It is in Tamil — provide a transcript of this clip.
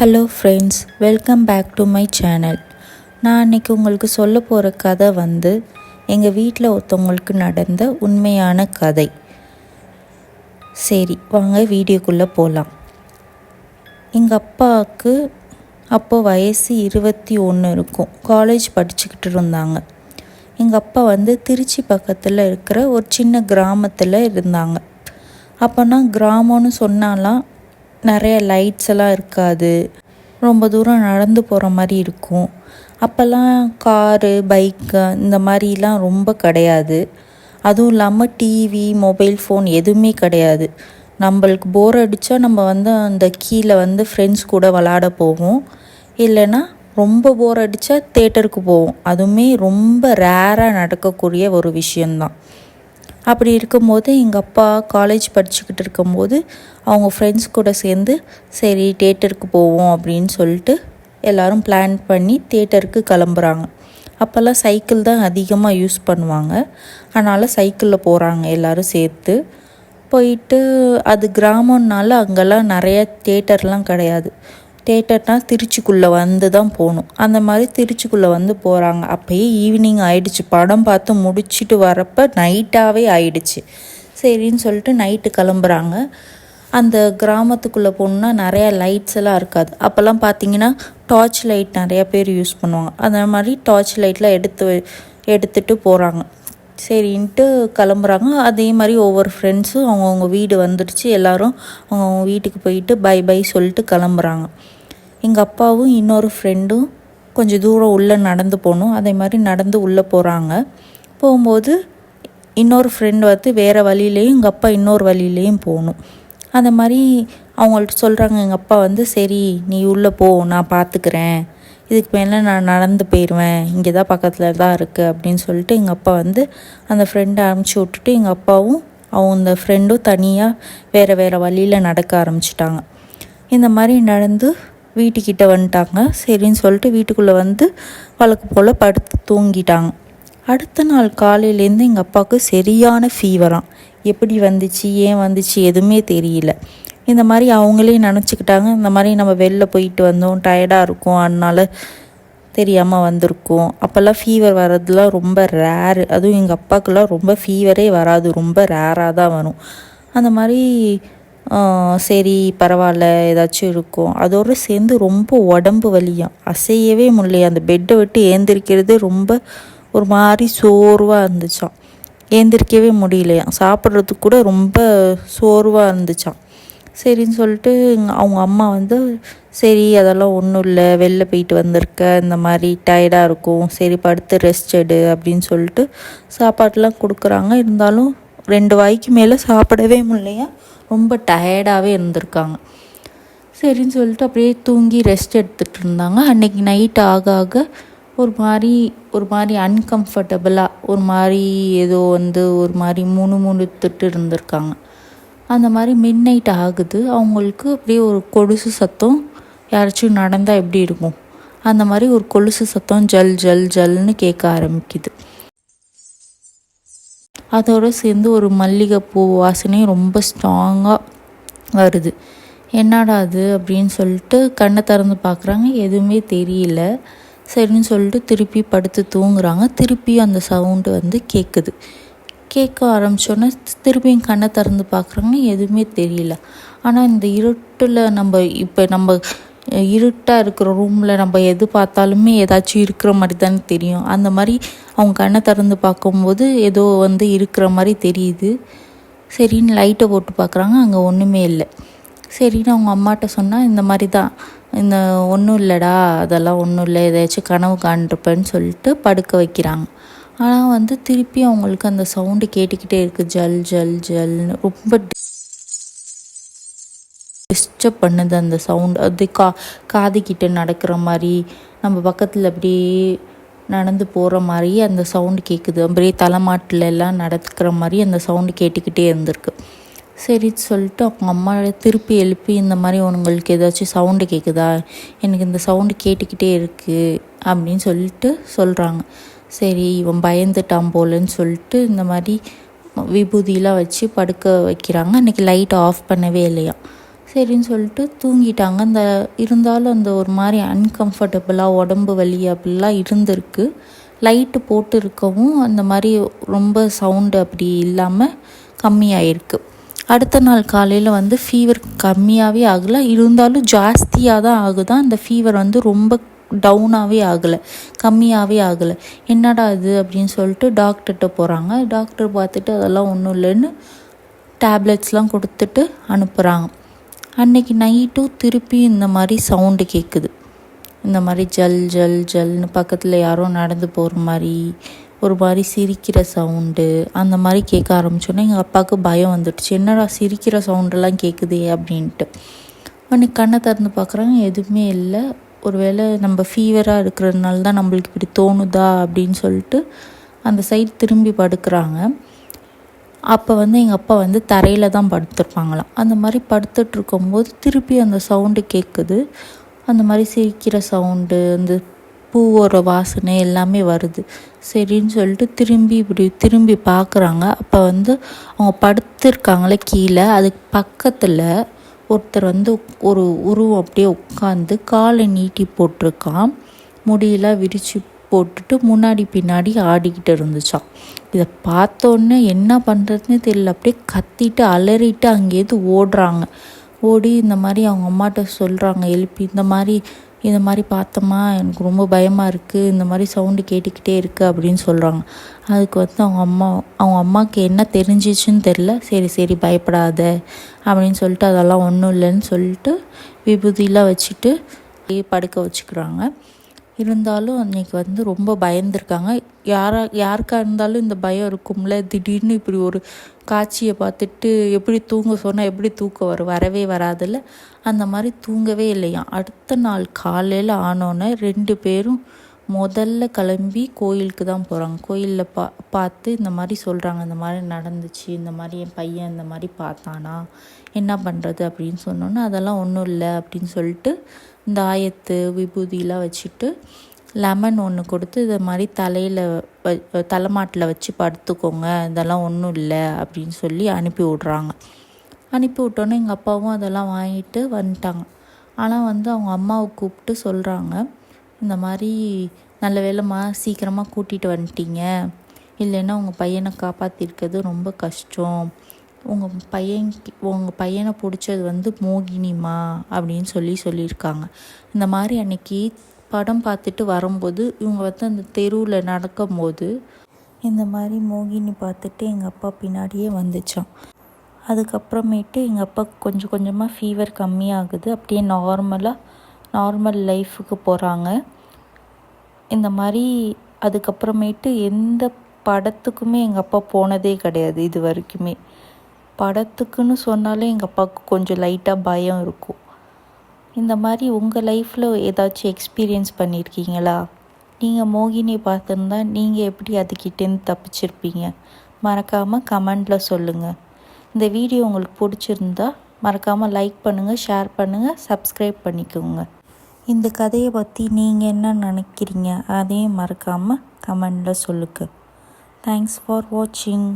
Hello friends welcome back to my channel நான் அன்றைக்கி உங்களுக்கு சொல்ல போகிற கதை வந்து எங்கள் வீட்டில் ஒருத்தவங்களுக்கு நடந்த உண்மையான கதை. சரி வாங்க வீடியோக்குள்ளே போகலாம் எங்கள் அப்பாவுக்கு அப்போ வயசு இருபத்தி ஒன்று இருக்கும். காலேஜ் படிச்சுக்கிட்டு இருந்தாங்க. எங்கள் அப்பா வந்து திருச்சி பக்கத்தில் இருக்கிற ஒரு சின்ன கிராமத்தில் இருந்தாங்க. அப்போனா கிராமம்னு சொன்னாலாம் நிறைய லைட்ஸ் எல்லாம் இருக்காது. ரொம்ப தூரம் நடந்து போகிற மாதிரி இருக்கும். அப்போல்லாம் காரு பைக்கு இந்த மாதிரிலாம் ரொம்ப கிடையாது. அதுவும் இல்லாமல் டிவி மொபைல் ஃபோன் எதுவுமே கிடையாது. நம்மளுக்கு போர் அடித்தா நம்ம வந்து அந்த கீழே வந்து ஃப்ரெண்ட்ஸ் கூட விளாட போவோம். இல்லைன்னா ரொம்ப போர் அடித்தா தேட்டருக்கு போவோம். அதுவுமே ரொம்ப ரேராக நடக்கக்கூடிய ஒரு விஷயந்தான் அப்படி இருக்கும்போது எங்கள் அப்பா காலேஜ் படிச்சுக்கிட்டு இருக்கும்போது அவங்க ஃப்ரெண்ட்ஸ் கூட சேர்ந்து சரி தேட்டருக்கு போவோம் அப்படின்னு சொல்லிட்டு எல்லோரும் பிளான் பண்ணி தேட்டருக்கு கிளம்புறாங்க. அப்போல்லாம் சைக்கிள் தான் அதிகமாக யூஸ் பண்ணுவாங்க. அதனால் சைக்கிளில் போகிறாங்க எல்லோரும் சேர்த்து. போயிட்டு அது கிராமம்னால அங்கெல்லாம் நிறைய தேட்டர்லாம் கிடையாது. தேட்டர்னால் திருச்சிக்குள்ளே வந்து தான் போகணும். அந்த மாதிரி திருச்சிக்குள்ளே வந்து போகிறாங்க அப்போயே ஈவினிங் ஆயிடுச்சு. படம் பார்த்து முடிச்சுட்டு வரப்போ நைட்டாகவே ஆயிடுச்சு. சரின்னு சொல்லிட்டு நைட்டு கிளம்புறாங்க. அந்த கிராமத்துக்குள்ளே போகணுன்னா நிறையா லைட்ஸ் எல்லாம் இருக்காது. அப்போல்லாம் பார்த்தீங்கன்னா டார்ச் லைட் நிறையா பேர் யூஸ் பண்ணுவாங்க. அந்த மாதிரி டார்ச் லைட்லாம் எடுத்து எடுத்துகிட்டு போகிறாங்க சரின்ட்டு கிளம்புறாங்க. அதே மாதிரி ஒவ்வொரு ஃப்ரெண்ட்ஸும் அவங்கவுங்க வீடு வந்துடுச்சு. எல்லோரும் அவங்கவுங்க வீட்டுக்கு போயிட்டு பை பை சொல்லிட்டு கிளம்புறாங்க. எங்கள் அப்பாவும் இன்னொரு ஃப்ரெண்டும் கொஞ்சம் தூரம் உள்ளே நடந்து போகணும். அதே மாதிரி நடந்து உள்ளே போகிறாங்க போகும்போது இன்னொரு ஃப்ரெண்டு வந்து வேறு வழியிலையும் எங்கள் அப்பா இன்னொரு வழியிலையும் போகணும். அந்த மாதிரி அவங்கள்ட்ட சொல்கிறாங்க எங்கள் அப்பா வந்து சரி நீ உள்ளே போ நான் பார்த்துக்கிறேன் இதுக்கு மேலே நான் நடந்து போயிடுவேன் இங்கே தான் பக்கத்தில் தான் இருக்குது அப்படின்னு சொல்லிட்டு எங்கள் அப்பா வந்து அந்த ஃப்ரெண்டை அனுப்பிச்சி விட்டுட்டு எங்கள் அப்பாவும் அவங்க அந்த ஃப்ரெண்டும் தனியாக வேறு வேறு வழியில் நடக்க ஆரம்பிச்சிட்டாங்க. இந்த மாதிரி நடந்து வீட்டுக்கிட்ட வந்துட்டாங்க. சரின்னு சொல்லிட்டு வீட்டுக்குள்ளே வந்து வழக்கு போல் படுத்து தூங்கிட்டாங்க. அடுத்த நாள் காலையிலேருந்து எங்கள் அப்பாவுக்கு சரியான ஃபீவராக எப்படி வந்துச்சு ஏன் வந்துச்சு எதுவுமே தெரியல. இந்த மாதிரி அவங்களே நினச்சிக்கிட்டாங்க. இந்த மாதிரி நம்ம வெளில போயிட்டு வந்தோம். டயர்டாக இருக்கும். அதனால தெரியாமல் வந்திருக்கோம். அப்போல்லாம் ஃபீவர் வர்றதுலாம் ரொம்ப ரேரு அதுவும் எங்கள் அப்பாவுக்குலாம் ரொம்ப ஃபீவரே வராது. ரொம்ப ரேராக தான் வரும். அந்த மாதிரி சரி பரவாயில்ல. ஏதாச்சும் இருக்கும். அதோடு சேர்ந்து ரொம்ப உடம்பு வலியாம் அசையவே முடியலையா. அந்த பெட்டை விட்டு ஏந்திரிக்கிறது ரொம்ப ஒரு மாதிரி சோர்வாக இருந்துச்சான் ஏந்திரிக்கவே முடியலையாம் சாப்பிட்றதுக்கு கூட ரொம்ப சோர்வாக இருந்துச்சான் சரின்னு சொல்லிட்டு அவங்க அம்மா வந்து சரி அதெல்லாம் ஒன்றும் இல்லை. வெளில போயிட்டு வந்திருக்க. இந்த மாதிரி டயர்டாக இருக்கும். சரி படுத்து ரெஸ்ட் எடு அப்படின்னு சொல்லிட்டு சாப்பாட்டெலாம் கொடுக்குறாங்க. இருந்தாலும் ரெண்டு வாய்க்கு மேலே சாப்பிடவே முடியலையா? ரொம்ப டயர்டாகவே இருந்திருக்காங்க. சரின்னு சொல்லிட்டு அப்படியே தூங்கி ரெஸ்ட் எடுத்துகிட்டு இருந்தாங்க. அன்றைக்கி நைட் ஆக ஆக ஒரு மாதிரி ஒரு மாதிரி அன்கம்ஃபர்டபுளாக ஒரு மாதிரி ஏதோ வந்து ஒரு மாதிரி மூணு முணுத்துட்டு இருந்திருக்காங்க. அந்த மாதிரி மிட் நைட் ஆகுது. அவங்களுக்கு அப்படியே ஒரு கொலுசு சத்தம் யாராச்சும் நடந்தால் எப்படி இருக்கும்? அந்த மாதிரி ஒரு கொலுசு சத்தம் ஜல் ஜல் ஜல்னு கேட்க ஆரம்பிக்குது. அதோடு சேர்ந்து ஒரு மல்லிகைப்பூ வாசனையும் ரொம்ப ஸ்ட்ராங்காக வருது. என்னடா அது அப்படின்னு சொல்லிட்டு கண்ணை திறந்து பார்க்குறாங்க. எதுவுமே தெரியல. சரின்னு சொல்லிட்டு திருப்பி படுத்து தூங்குறாங்க. திருப்பி அந்த சவுண்டு வந்து கேட்குது கேட்க ஆரம்பித்தோன்னே திரும்பியும் கண்ணை திறந்து பார்க்குறாங்க எதுவுமே தெரியல. ஆனால் இந்த இருட்டில் நம்ம இப்போ நம்ம இருட்டாக இருக்கிற ரூமில் நம்ம எது பார்த்தாலுமே ஏதாச்சும் இருக்கிற மாதிரி தானே தெரியும். அந்த மாதிரி அவங்க கண்ணை திறந்து பார்க்கும்போது ஏதோ வந்து இருக்கிற மாதிரி தெரியுது. சரின்னு லைட்டை போட்டு பார்க்குறாங்க அங்கே ஒன்றுமே இல்லை. சரின்னு அவங்க அம்மாட்ட சொன்னால் இந்த மாதிரி தான் இந்த ஒன்றும் இல்லைடா அதெல்லாம் ஒன்றும் இல்லை ஏதாச்சும் கனவு காண்டிருப்பேன்னு சொல்லிட்டு படுக்க வைக்கிறாங்க. ஆனால் வந்து திருப்பி அவங்களுக்கு அந்த சவுண்டு கேட்டுக்கிட்டே இருக்குது ஜல் ஜல் ஜல்னு ரொம்ப டிஸ்டர்ப் பண்ணுது அந்த சவுண்ட் அது கா காதுக்கிட்ட நடக்கிற மாதிரி நம்ம பக்கத்தில் அப்படியே நடந்து போகிற மாதிரி அந்த சவுண்டு கேட்குது அப்படியே தலைமாட்டில் எல்லாம் நடக்கிற மாதிரி அந்த சவுண்டு கேட்டுக்கிட்டே இருந்திருக்கு. சரி சொல்லிட்டு அவங்க அம்மாவை திருப்பி எழுப்பி இந்த மாதிரி உங்களுக்கு ஏதாச்சும் சவுண்டு கேட்குதா எனக்கு இந்த சவுண்டு கேட்டுக்கிட்டே இருக்குது அப்படின்னு சொல்லிட்டு சொல்கிறாங்க சரி இவன் பயந்துட்டான் போலன்னு சொல்லிட்டு இந்த மாதிரி விபூதியெலாம் வச்சு படுக்க வைக்கிறாங்க. அன்றைக்கி லைட் ஆஃப் பண்ணவே இல்லையா சரின்னு சொல்லிட்டு தூங்கிட்டாங்க. அந்த இருந்தாலும் அந்த ஒரு மாதிரி அன்கம்ஃபர்டபுளாக உடம்பு வலி அப்படிலாம் இருந்திருக்கு. லைட்டு போட்டு இருக்கவும் அந்த மாதிரி ரொம்ப சவுண்டு அப்படி இல்லாமல் கம்மியாயிருக்கு. அடுத்த நாள் காலையில் வந்து ஃபீவர் கம்மியாகவே ஆகலை. இருந்தாலும் ஜாஸ்தியாக தான் ஆகுதான். அந்த ஃபீவர் வந்து ரொம்ப டவுனாகவே ஆகலை கம்மியாகவே ஆகலை. என்னடா இது அப்படின்னு சொல்லிட்டு டாக்டர்கிட்ட போகிறாங்க டாக்டர் பார்த்துட்டு அதெல்லாம் ஒன்றும் இல்லைன்னு டேப்லெட்ஸ்லாம் கொடுத்துட்டு அனுப்புகிறாங்க அன்னைக்கு நைட்டும் திருப்பி இந்த மாதிரி சவுண்டு கேட்குது இந்த மாதிரி ஜல் ஜல் ஜல்னு பக்கத்தில் யாரோ நடந்து போகிற மாதிரி ஒரு மாதிரி சிரிக்கிற சவுண்டு அந்த மாதிரி கேட்க ஆரம்பிச்சோன்னே எங்கள் அப்பாவுக்கு பயம் வந்துடுச்சு. என்னடா சிரிக்கிற சவுண்டெல்லாம் கேட்குதே அப்படின்ட்டு. அன்னைக்கு கண்ணை திறந்து பார்க்குறாங்க. எதுவுமே இல்லை. ஒருவேளை நம்ம ஃபீவராக இருக்கிறதுனால தான் நம்மளுக்கு இப்படி தோணுதா அப்படின்னு சொல்லிட்டு அந்த சைடு திரும்பி படுக்கிறாங்க. அப்போ வந்து எங்கள் அப்பா வந்து தரையில் தான் படுத்துருப்பாங்களாம். அந்த மாதிரி படுத்துட்ருக்கும்போது திருப்பி அந்த சவுண்டு கேட்குது அந்த மாதிரி சிரிக்கிற சவுண்டு அந்த பூவோட வாசனை எல்லாமே வருது. சரின்னு சொல்லிட்டு திரும்பி இப்படி திரும்பி பார்க்குறாங்க. அப்போ வந்து அவங்க படுத்துருக்காங்களே கீழே அதுக்கு பக்கத்தில் ஒருத்தர் வந்து ஒரு உருவம் அப்படியே உட்காந்து காலை நீட்டி போட்டிருக்கான். முடியெல்லாம் விரித்து போட்டுட்டு முன்னாடி பின்னாடி ஆடிக்கிட்டு இருந்துச்சான் இதை பார்த்தோன்னே என்ன பண்ணுறதுனே தெரியல. அப்படியே கத்திட்டு அலறிட்டு அங்கேருந்து ஓடுறாங்க. ஓடி இந்த மாதிரி அவங்க அம்மாட்ட சொல்கிறாங்க எழுப்பி இந்த மாதிரி இந்த மாதிரி பார்த்தோமா? எனக்கு ரொம்ப பயமாக இருக்குது இந்த மாதிரி சவுண்டு கேட்டுக்கிட்டே இருக்குது அப்படின்னு சொல்கிறாங்க அதுக்கு வந்து அவங்க அம்மா அவங்க அம்மாவுக்கு என்ன தெரிஞ்சிச்சுன்னு தெரில சரி சரி பயப்படாத அப்படின்னு சொல்லிட்டு அதெல்லாம் ஒன்றும் இல்லைன்னு சொல்லிட்டு விபூதியெலாம் வச்சுட்டு படுக்க வச்சுக்கிறாங்க. இருந்தாலும் அன்றைக்கி வந்து ரொம்ப பயந்துருக்காங்க. யாரா யாருக்காக இருந்தாலும் இந்த பயம் இருக்கும்ல. திடீர்னு இப்படி ஒரு காட்சியை பார்த்துட்டு எப்படி தூங்க சொன்னால் எப்படி தூக்கம் வரும்? வரவே வராதில்ல. அந்த மாதிரி தூங்கவே இல்லையாம். அடுத்த நாள் காலையில் ஆனோன்னே ரெண்டு பேரும் முதல்ல கிளம்பி கோயிலுக்கு தான் போகிறாங்க கோயிலில் பா பார்த்து இந்த மாதிரி சொல்கிறாங்க இந்த மாதிரி நடந்துச்சு. இந்த மாதிரி என் பையன் இந்த மாதிரி பார்த்தானா? என்ன பண்ணுறது அப்படின்னு சொன்னோன்னே அதெல்லாம் ஒன்றும் இல்லை அப்படின்னு சொல்லிட்டு இந்த ஆயத்து விபூதியெலாம் வச்சுட்டு லெமன் ஒன்று கொடுத்து இதை மாதிரி தலையில் வ தலைமாட்டில் வச்சு படுத்துக்கோங்க. இதெல்லாம் ஒன்றும் இல்லை அப்படின்னு சொல்லி அனுப்பி விட்றாங்க. அனுப்பி விட்டோன்னே எங்கள் அப்பாவும் அதெல்லாம் வாங்கிட்டு வந்துட்டாங்க. ஆனால் வந்து அவங்க அம்மாவை கூப்பிட்டு சொல்கிறாங்க இந்த மாதிரி நல்ல வேலைம்மா சீக்கிரமாக கூட்டிகிட்டு வந்துட்டீங்க. இல்லைன்னா உங்கள் பையனை காப்பாற்றிருக்கிறது ரொம்ப கஷ்டம். உங்கள் பையன் உங்கள் பையனை பிடிச்சது வந்து மோகினிமா அப்படின்னு சொல்லி சொல்லியிருக்காங்க. இந்த மாதிரி அன்னைக்கு படம் பார்த்துட்டு வரும்போது இவங்க வந்து அந்த தெருவில் நடக்கும்போது இந்த மாதிரி மோகினி பார்த்துட்டு எங்கள் அப்பா பின்னாடியே வந்துச்சான் அதுக்கப்புறமேட்டு எங்கள் அப்பா கொஞ்சம் கொஞ்சமாக ஃபீவர் கம்மியாகுது. அப்படியே நார்மலாக நார்மல் லைஃபுக்கு போகிறாங்க இந்த மாதிரி அதுக்கப்புறமேட்டு எந்த படத்துக்குமே எங்கள் அப்பா போனதே கிடையாது இது வரைக்குமே. படத்துக்குன்னு சொன்னாலே எங்கள் அப்பாவுக்கு கொஞ்சம் லைட்டாக பயம் இருக்கும். இந்த மாதிரி உங்கள் லைஃப்பில் ஏதாச்சும் எக்ஸ்பீரியன்ஸ் பண்ணியிருக்கீங்களா நீங்கள் மோகினி பார்த்துருந்தா நீங்கள் எப்படி அதுக்கிட்டேருந்து தப்பிச்சிருப்பீங்க? மறக்காமல் கமெண்டில் சொல்லுங்கள் இந்த வீடியோ உங்களுக்கு பிடிச்சிருந்தா மறக்காமல் லைக் பண்ணுங்கள் ஷேர் பண்ணுங்கள் சப்ஸ்கிரைப் பண்ணிக்கோங்க. இந்த கதையை பற்றி நீங்கள் என்ன நினைக்கிறீங்க? அதையும் மறக்காமல் கமெண்டில் சொல்லுங்கள் தேங்க்ஸ் ஃபார் வாட்சிங்